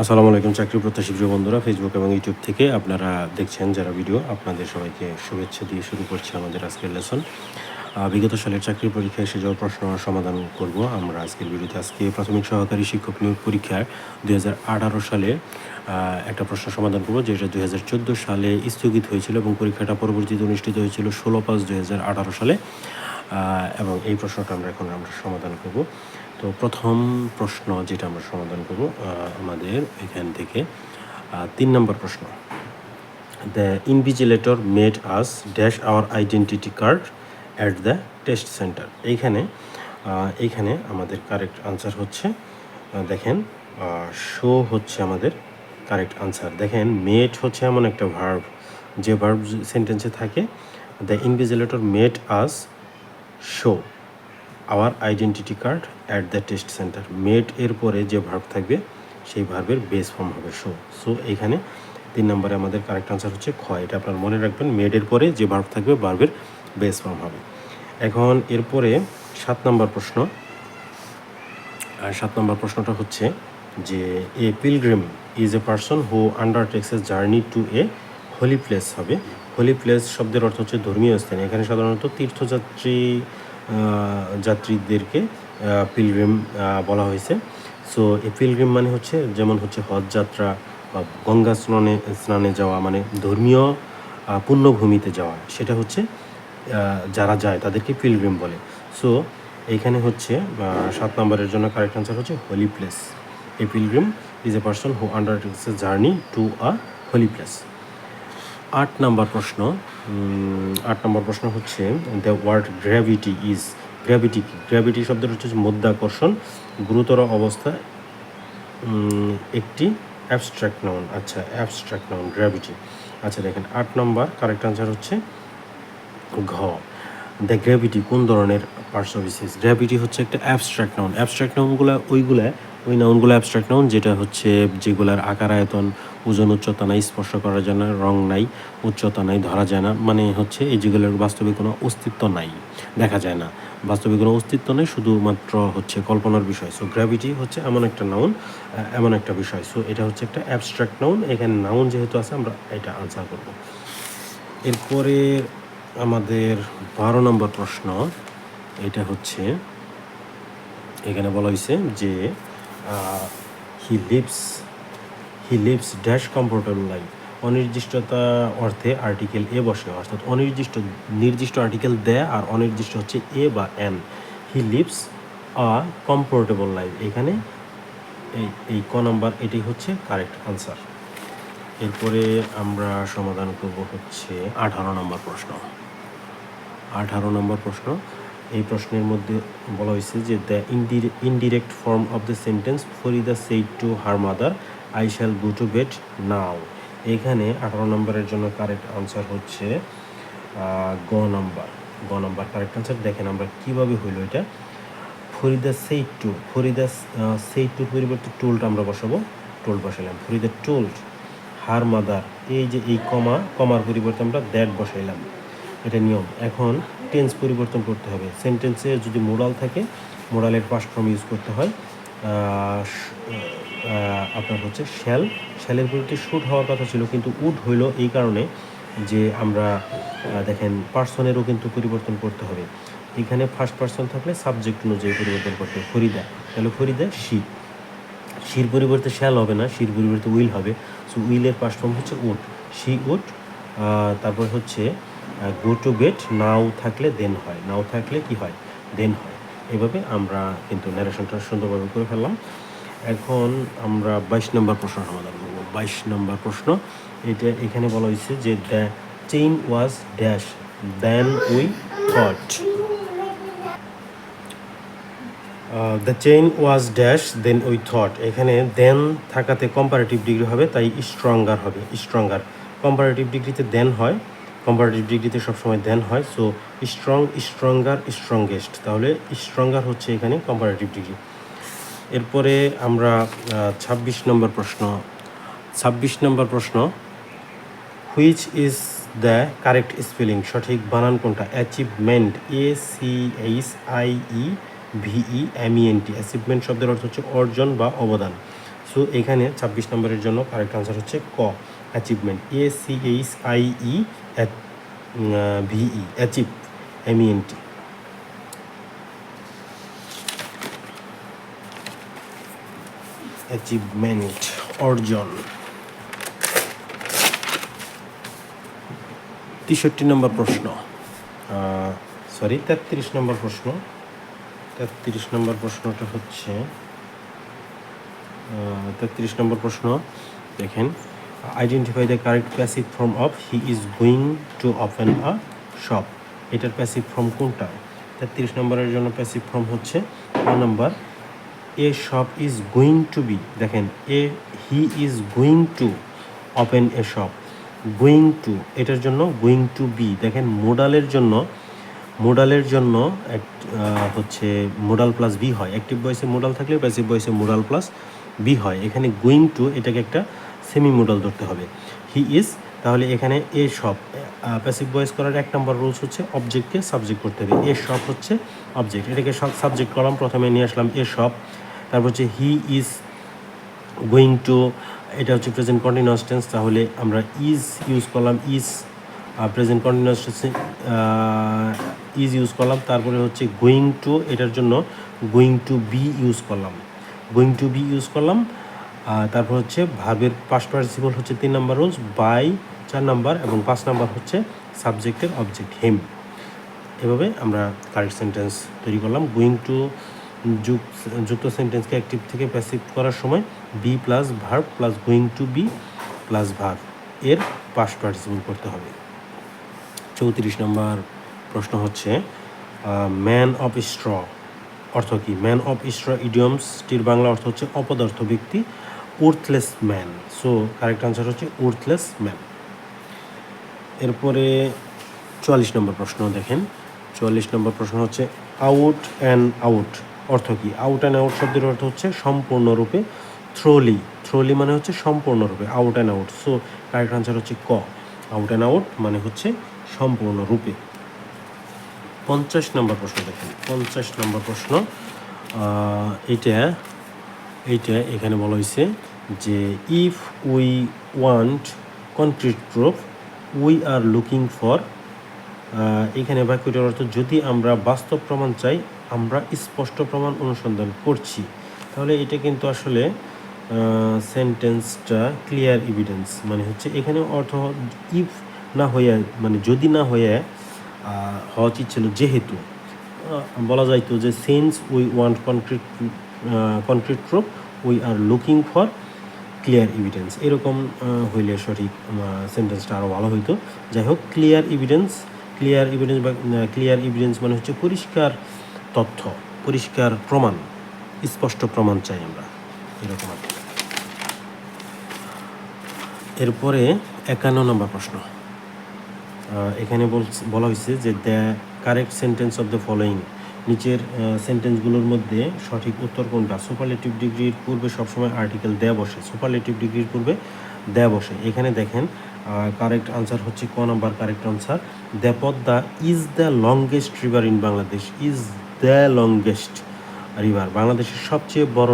আসসালামু আলাইকুম, চাকরি প্রত্যাশী প্রিয় বন্ধুরা। ফেসবুক এবং ইউটিউব থেকে আপনারা দেখছেন যারা ভিডিও আপনাদের সবাইকে শুভেচ্ছা দিয়ে শুরু করছি আমাদের আজকের লেসন বিগত সালের চাকরি পরীক্ষায় এসে যাওয়া প্রশ্ন সমাধান করব। আমরা আজকের ভিডিওতে আজকে প্রাথমিক সহকারী শিক্ষক নিয়োগ পরীক্ষার দুই হাজার আঠারো সালে একটা প্রশ্ন সমাধান করব, যেটা দুই হাজার চোদ্দ সালে স্থগিত হয়েছিল এবং পরীক্ষাটা পরবর্তীতে অনুষ্ঠিত হয়েছিল ষোলো পাঁচ দুই সালে। এবং এই প্রশ্নটা আমরা এখন আমরা সমাধান করব। তো প্রথম প্রশ্ন যেটা আমরা সমাধান করব আমাদের এখান থেকে তিন নম্বর প্রশ্ন। The invigilator made us dash our identity card at the test centre এইখানে এইখানে আমাদের কারেক্ট আনসার হচ্ছে দেখেন শো হচ্ছে আমাদের কারেক্ট আনসার দেখেন মেট হচ্ছে এমন একটা ভার্ব যে ভার্ব সেন্টেন্সে থাকে the invigilator met us show our identity card at the test centre made এর পরে যে ভার্ব থাকবে, সেই ভার্বের বেস ফর্ম হবে শো সো এইখানে তিন নম্বরে আমাদের কারেক্ট আনসার হচ্ছে খ। এটা আপনার মনে রাখবেন মেডের পরে যে ভার্ব থাকবে ভার্বের বেস ফর্ম হবে। এখন এরপরে সাত নম্বর প্রশ্ন। আর সাত নম্বর প্রশ্নটা হচ্ছে যে a pilgrim is a person who undertakes a journey to a holy place হবে। হোলি প্লেস শব্দের অর্থ হচ্ছে ধর্মীয় স্থান। এখানে সাধারণত তীর্থযাত্রী যাত্রীদেরকে পিলগ্রিম বলা হয়েছে। সো এই পিলগ্রিম মানে হচ্ছে, যেমন হচ্ছে হজ যাত্রা বা গঙ্গা স্নানে স্নানে যাওয়া মানে ধর্মীয় পুণ্যভূমিতে যাওয়া। সেটা হচ্ছে যারা যায় তাদেরকে পিলগ্রিম বলে। সো এইখানে হচ্ছে সাত নম্বরের জন্য কারেক্ট আনসার হচ্ছে holy place a pilgrim is a person who undertakes a journey to a holy place আট নম্বর প্রশ্ন আট নম্বর প্রশ্ন হচ্ছে the word gravity is gravity কি? গ্র্যাভিটি শব্দের হচ্ছে মধ্যাকর্ষণ, গুরুতর অবস্থা একটি অ্যাবস্ট্রাক্ট নাউন আচ্ছা অ্যাবস্ট্রাক্ট নাউন গ্র্যাভিটি আচ্ছা দেখেন, আট নম্বর কারেক্ট আনসার হচ্ছে ঘ। দ্য গ্র্যাভিটি কোন ধরনের পার্টস অফ গ্র্যাভিটি হচ্ছে একটা অ্যাবস্ট্রাক্ট নাউন অ্যাবস্ট্রাক্ট নাউনগুলো ওইগুলা ওই নাউনগুলো অ্যাবস্ট্রাক্ট নাউন যেটা হচ্ছে যেগুলার আকার, আয়তন, ওজন, উচ্চতা নাই, স্পর্শ করা যায় না, রং নাই, উচ্চতা নাই, ধরা যায় না মানে হচ্ছে এই যেগুলোর বাস্তবে কোনো অস্তিত্ব নাই, দেখা যায় না। বাস্তবে কোনো অস্তিত্ব নেই, শুধুমাত্র হচ্ছে কল্পনার বিষয়। সো গ্র্যাভিটি হচ্ছে এমন একটা নাউন এমন একটা বিষয়। সো এটা হচ্ছে একটা অ্যাবস্ট্রাক্ট নাউন এখানে নাউন যেহেতু আছে, আমরা এটা আনসার করব। এরপরে আমাদের বারো নম্বর প্রশ্ন, এটা হচ্ছে, এখানে বলা হয়েছে যে he lives he lives dash comfortable life অনির্দিষ্টতা অর্থে আর্টিকেল এ বসে, অর্থাৎ অনির্দিষ্ট, নির্দিষ্ট আর্টিকেল দেয় আর অনির্দিষ্ট হচ্ছে এ বা an. He lives a comfortable life এখানে এই এই ক নাম্বার এটি হচ্ছে কারেক্ট আনসার এরপরে আমরা সমাধান করব হচ্ছে আঠারো নম্বর প্রশ্ন। আঠারো নম্বর প্রশ্ন এই প্রশ্নের মধ্যে বলা হয়েছে যে the indirect form of the sentence Farida said to her mother I shall go to bed now এখানে আঠারো নম্বরের জন্য কারেক্ট আনসার হচ্ছে গ নাম্বার। গ নাম্বার কারেক্ট আনসার দেখেন আমরা কীভাবে হইল এটা। Farida said to Farida said টুর পরিবর্তে টুলটা আমরা বসাবো। টোল বসাইলাম। ফরিদা টোল্ড হার মাদার এই যে এই কমা কমার পরিবর্তে আমরা দ্যাট বসাইলাম। এটা নিয়ম। এখন টেন্স পরিবর্তন করতে হবে। সেন্টেন্সে যদি মোরাল থাকে মোরালের পাস্ট ফর্ম ইউজ করতে হয় আপনার হচ্ছে শ্যাল শ্যালের পরিবর্তে শুট হওয়ার কথা ছিল, কিন্তু উড হইল এই কারণে যে আমরা দেখেন পার্সনেরও কিন্তু পরিবর্তন করতে হবে। এখানে ফার্স্ট পার্সন থাকলে সাবজেক্ট অনুযায়ী পরিবর্তন করতে হবে। ফরিদা। তাহলে ফরিদা শি শির পরিবর্তে শ্যাল হবে না শির পরিবর্তে উইল হবে। সো উইলের ফর্ম হচ্ছে উড শি উড তারপর হচ্ছে গো টু গেট নাও থাকলে দেন হয়। নাও থাকলে কি হয়? দেন হয়। এভাবে আমরা কিন্তু ন্যারেশনটা সুন্দরভাবে করে ফেললাম। এখন আমরা বাইশ নম্বর প্রশ্ন সমাধান করব। বাইশ নম্বর প্রশ্ন, এটা এখানে বলা হয়েছে যে the chain was dash than we thought the chain was dash then we thought এখানে দেন থাকাতে কম্পারেটিভ ডিগ্রি হবে, তাই স্ট্রঙ্গার হবে। স্ট্রঙ্গার কম্পারেটিভ ডিগ্রিতে দেন হয়। কম্পারেটিভ ডিগ্রিতে সবসময় দেন হয় সো স্ট্রং স্ট্রঙ্গার স্ট্রংগেস্ট তাহলে স্ট্রঙ্গার হচ্ছে এখানে কম্পারেটিভ ডিগ্রি এরপরে আমরা ছাব্বিশ নম্বর প্রশ্ন। ছাব্বিশ নম্বর প্রশ্ন which is the correct spelling সঠিক বানান কোনটা? Achievement A C H I E V E M E N T achievement শব্দের অর্থ হচ্ছে অর্জন বা অবদান। সো এখানে ছাব্বিশ নম্বরের জন্য কারেক্ট আনসার হচ্ছে ক। Achievement A C H I E V E achieve M E N T achievement অর্জন তেষট্টি নম্বর প্রশ্ন। সরি তেত্রিশ নম্বর প্রশ্ন। তেত্রিশ নম্বর প্রশ্নটা হচ্ছে তেত্রিশ নম্বর প্রশ্ন। দেখেন। Identify the correct passive form of he is going to open a shop এটার প্যাসিভ ফর্ম কোনটা? তেত্রিশ নম্বরের জন্য প্যাসিভ ফর্ম হচ্ছে ক নম্বর, a shop is going to be দেখেন, a he is going to open a shop going to এটার জন্য গোয়িং টু বি দেখেন মোডালের জন্য মোডালের জন্য এক হচ্ছে মোডাল প্লাস বি হয়। অ্যাক্টিভ বয়সে মোডাল থাকলে প্যাসিভ বয়সে মোডাল প্লাস বি হয়। এখানে গোয়িং টু এটাকে একটা সেমি মোডাল ধরতে হবে। হি ইজ তাহলে এখানে এ সব প্যাসিভ ভয়েস করার এক নম্বর রুলস হচ্ছে অবজেক্টকে সাবজেক্ট করতে হবে। এ সব হচ্ছে অবজেক্ট এটাকে সব সাবজেক্ট করলাম প্রথমে নিয়ে আসলাম এ সব। তারপর হচ্ছে হি ইজ গোয়িং টু এটা হচ্ছে প্রেজেন্ট কন্টিনিউয়াস টেন্স তাহলে আমরা ইজ ইউজ করলাম is present continuous is use করলাম। তারপরে হচ্ছে গোয়িং টু এটার জন্য গোয়িং টু বি ইউজ করলাম। গোয়িং টু বি ইউজ করলাম। আহ, তারপর হচ্ছে ভার্বের পাস্ট পার্টিসিপল হচ্ছে তিন নাম্বার রুলস বাই চার নাম্বার এবং পাঁচ নাম্বার হচ্ছে সাবজেক্টের অবজেক্ট হেম এভাবে আমরা কারেক্ট সেন্টেন্স তৈরি করলাম। গোয়িং টু যুক্ত সেন্টেন্সকে অ্যাক্টিভ থেকে প্যাসিভ করার সময় be plus verb plus going to be plus verb এর পাস্ট পার্টিসিপল করতে হবে। চৌত্রিশ নম্বর প্রশ্ন হচ্ছে ম্যান অফ স্ট্র অর্থ কি? ম্যান অফ স্ট্র ইডিয়মসটির বাংলা অর্থ হচ্ছে অপদার্থ ব্যক্তি worthless man so correct answer হচ্ছে উর্থলেস ম্যান এরপরে চুয়াল্লিশ নম্বর প্রশ্ন দেখেন। চুয়াল্লিশ নম্বর প্রশ্ন হচ্ছে আউট অ্যান্ড আউট অর্থ কি? আউট অ্যান্ড আউট শব্দের অর্থ হচ্ছে সম্পূর্ণরূপে থ্রোলি থ্রোলি মানে হচ্ছে সম্পূর্ণরূপে out and out so correct answer হচ্ছে ক। আউট অ্যান্ড আউট মানে হচ্ছে সম্পূর্ণরূপে। পঞ্চাশ নম্বর প্রশ্ন দেখেন। পঞ্চাশ নম্বর প্রশ্ন আহ, এইটা এখানে বলা হয়েছে যে if we want concrete proof we are looking for এখানে বাক্যটির অর্থ যদি আমরা বাস্তব প্রমাণ চাই আমরা স্পষ্ট প্রমাণ অনুসন্ধান করছি। তাহলে এটা কিন্তু আসলে সেন্টেন্সটা ক্লিয়ার এভিডেন্স মানে হচ্ছে এখানে অর্থ ইফ না হয়ে মানে যদি না আহ, হওয়া উচিত ছিল যেহেতু। বলা যাইতো যে since we want concrete concrete proof we are looking for clear evidence এরকম হইলে সঠিক সেন্টেন্সটা আরও ভালো হইতো। যাই হোক ক্লিয়ার এভিডেন্স ক্লিয়ার এভিডেন্স বা ক্লিয়ার এভিডেন্স মানে হচ্ছে পরিষ্কার তথ্য, পরিষ্কার প্রমাণ, স্পষ্ট প্রমাণ চাই আমরা। এরকম আর। এরপরে একান্ন নম্বর প্রশ্ন। এখানে বলা হয়েছে যে the correct sentence of the following নিচের সেন্টেন্সগুলোর মধ্যে সঠিক উত্তর কোনটা? সুপারলেটিভ ডিগ্রির পূর্বে সবসময় আর্টিকেল দেয়া বসে সুপারলেটিভ ডিগ্রির পূর্বে দেয়া বসে। এখানে দেখেন কারেক্ট আনসার হচ্ছে ক number correct answer the Padma is the longest river in Bangladesh is the longest river বাংলাদেশের সবচেয়ে বড়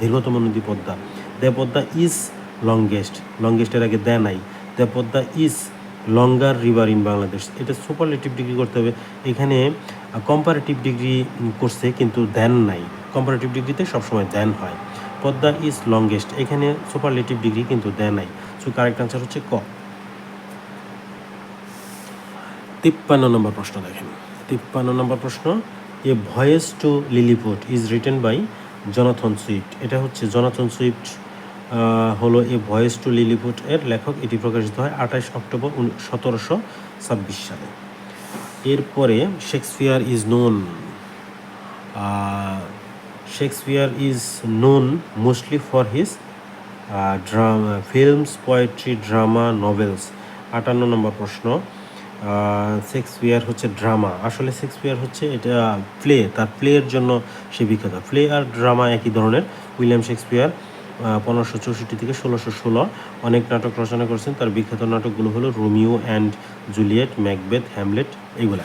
দীর্ঘতম নদী পদ্মা। দেপদ্মা ইজ লংগেস্ট লংগেস্টের আগে দ্য নাই। দেপদ্মা is longer river in Bangladesh. এটা সুপারলেটিভ ডিগ্রি করতে হবে। এখানে কম্পারেটিভ ডিগ্রি করছে কিন্তু দেন নাই। কম্পারেটিভ ডিগ্রিতে সবসময় দেন হয়। পদ্মা ইজ লংগেস্ট এখানে সুপারলেটিভ ডিগ্রি কিন্তু দেন নাই। সো কারেক্ট আনসার হচ্ছে ক। তিপ্পান্ন নম্বর প্রশ্ন দেখেন। তিপ্পান্ন নম্বর প্রশ্ন, a voyage to Lilliput is written by Jonathan Swift এটা হচ্ছে জনাথন সুইফট হলো এ ভয়েস টু লিলিপুট এর লেখক, এটি প্রকাশিত হয় আঠাশ অক্টোবর সতেরোশো ছাব্বিশ সালে। এরপরে Shakespeare is known. Shakespeare is known mostly for his drama, films, poetry, drama, novels. আটান্ন নম্বর প্রশ্ন শেক্সপিয়ার হচ্ছে ড্রামা। আসলে শেক্সপিয়ার হচ্ছে এটা, প্লে, তার প্লের জন্য সে বিখ্যাত। প্লে আর ড্রামা একই ধরনের, উইলিয়াম শেক্সপিয়ার। পনেরোশো চৌষট্টি থেকে ষোলোশো ষোলো। অনেক নাটক রচনা করেছেন। তার বিখ্যাত নাটকগুলো হলো Romeo and Juliet, Macbeth, Hamlet এইগুলা।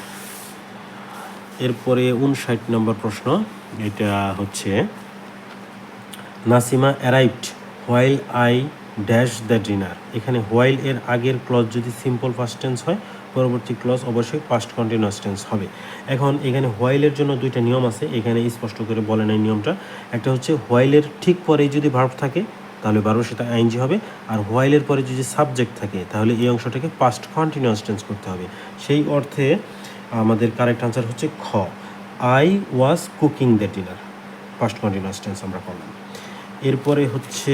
এরপরে উনষাট নম্বর প্রশ্ন, এটা হচ্ছে, Nasima arrived while I dash the dinner এখানে হোয়াইল এর আগের ক্লজ যদি সিম্পল ফার্স্ট টেন্স হয় পরবর্তী ক্লজ অবশ্যই পাস্ট কন্টিনিউয়াস টেন্স হবে। এখন এখানে হোয়াইলের জন্য দুইটা নিয়ম আছে, এখানে স্পষ্ট করে বলে নেয় নিয়মটা। একটা হচ্ছে হোয়াইলের ঠিক পরেই যদি ভার্ব থাকে, তাহলে বারবার সেটা আইনজি হবে। আর হোয়াইলের পরে যদি সাবজেক্ট থাকে, তাহলে এই অংশটাকে পাস্ট কন্টিনিউয়াস টেন্স করতে হবে। সেই অর্থে আমাদের কারেক্ট আনসার হচ্ছে খ। I was cooking the dinner past continuous tense আমরা করলাম। এরপরে হচ্ছে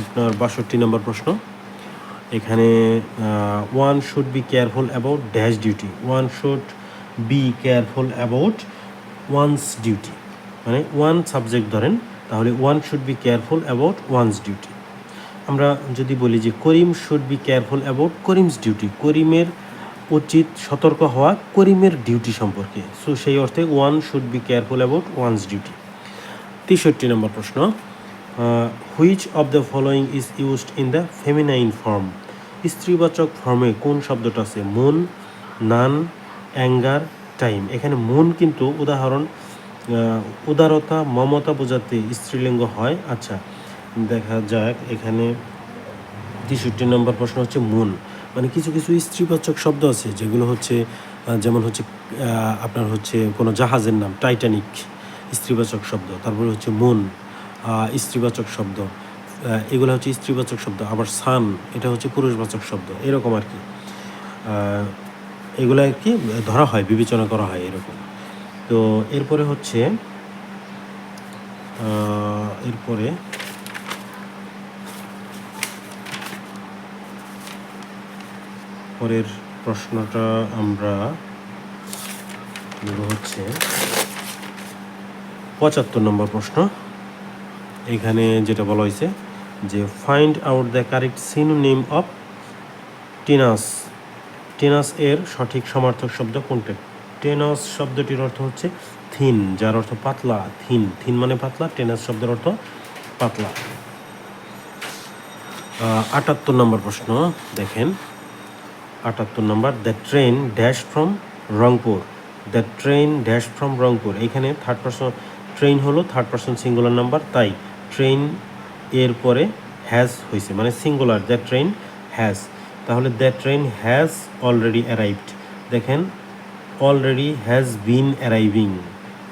আপনার বাষট্টি নম্বর প্রশ্ন। এখানে one should be careful about dash duty one should be careful about one's duty মানে ওয়ান সাবজেক্ট ধরেন, তাহলে one should be careful about one's duty আমরা যদি বলি যে Karim should be careful about Karim's duty করিমের উচিত সতর্ক হওয়া করিমের ডিউটি সম্পর্কে। সো সেই অর্থে one should be careful about one's duty তেষট্টি নম্বর প্রশ্ন। Which of the following is used in the feminine form স্ত্রীবাচক ফর্মে কোন শব্দটা আছে? মুন নান অ্যাঙ্গার টাইম এখানে মুন কিন্তু উদাহরণ উদারতা, মমতা বোঝাতে স্ত্রীলিঙ্গ হয়। আচ্ছা দেখা যাক এখানে তেষট্টি নম্বর প্রশ্ন হচ্ছে মুন মানে কিছু কিছু স্ত্রীবাচক শব্দ আছে, যেগুলো হচ্ছে যেমন হচ্ছে আপনার হচ্ছে কোনো জাহাজের নাম টাইটানিক স্ত্রীবাচক শব্দ। তারপরে হচ্ছে মুন স্ত্রীবাচক শব্দ। এগুলো হচ্ছে স্ত্রীবাচক শব্দ। আবার সান, এটা হচ্ছে পুরুষবাচক শব্দ। এরকম আর কি। এগুলো আর কি ধরা হয়, বিবেচনা করা হয় এরকম। তো এরপরে হচ্ছে এরপরে পরের প্রশ্নটা আমরা হচ্ছে পঁচাত্তর নম্বর প্রশ্ন। এখানে যেটা বলা হয়েছে যে find out the correct synonym of tenuous tenuous এর সঠিক সমার্থক শব্দ কোনটা? টেনাস শব্দটির অর্থ হচ্ছে থিন, যার অর্থ পাতলা, থিন। থিন মানে পাতলা টেনাস শব্দের অর্থ পাতলা। আটাত্তর নম্বর প্রশ্ন, দেখেন। আটাত্তর number the train dash from Rangpur. The train dash from Rangpur. এখানে থার্ড পার্সন ট্রেন হলো থার্ড পার্সন সিঙ্গুলার নাম্বার তাই ট্রেন এর পরে হ্যাজ হয়েছে মানে সিঙ্গুলার দ্য ট্রেন হ্যাজ তাহলে the train has already arrived দেখেন অলরেডি হ্যাজ বিন অ্যারাইভিং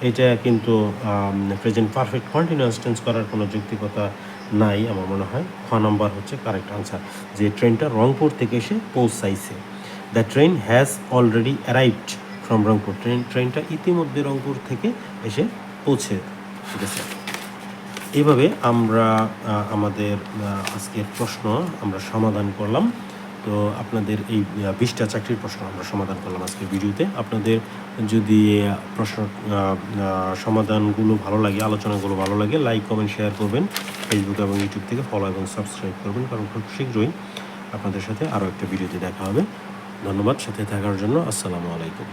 এটা কিন্তু প্রেজেন্ট পারফেক্ট কন্টিনিউয়াস টেন্স করার কোনো যৌক্তিকতা নাই, আমার মনে হয়। খ নম্বর হচ্ছে কারেক্ট আনসার যে ট্রেনটা রংপুর থেকে এসে পৌঁছাইছে। The train has already arrived from Rangpur. Train ট্রেনটা ইতিমধ্যে রংপুর থেকে এসে পৌঁছে গেছে। এইভাবে আমরা আমাদের আজকের প্রশ্ন আমরা সমাধান করলাম। তো আপনাদের এই বিশটা চাকরির প্রশ্ন আমরা সমাধান করলাম আজকের ভিডিওতে। আপনাদের যদি প্রশ্ন সমাধানগুলো ভালো লাগে, আলোচনাগুলো ভালো লাগে, লাইক, কমেন্ট, শেয়ার করবেন। ফেসবুক এবং ইউটিউব থেকে ফলো এবং সাবস্ক্রাইব করবেন, কারণ খুব শীঘ্রই আপনাদের সাথে আরও একটা ভিডিওতে দেখা হবে। ধন্যবাদ, সাথে থাকার জন্য। আসসালামু আলাইকুম।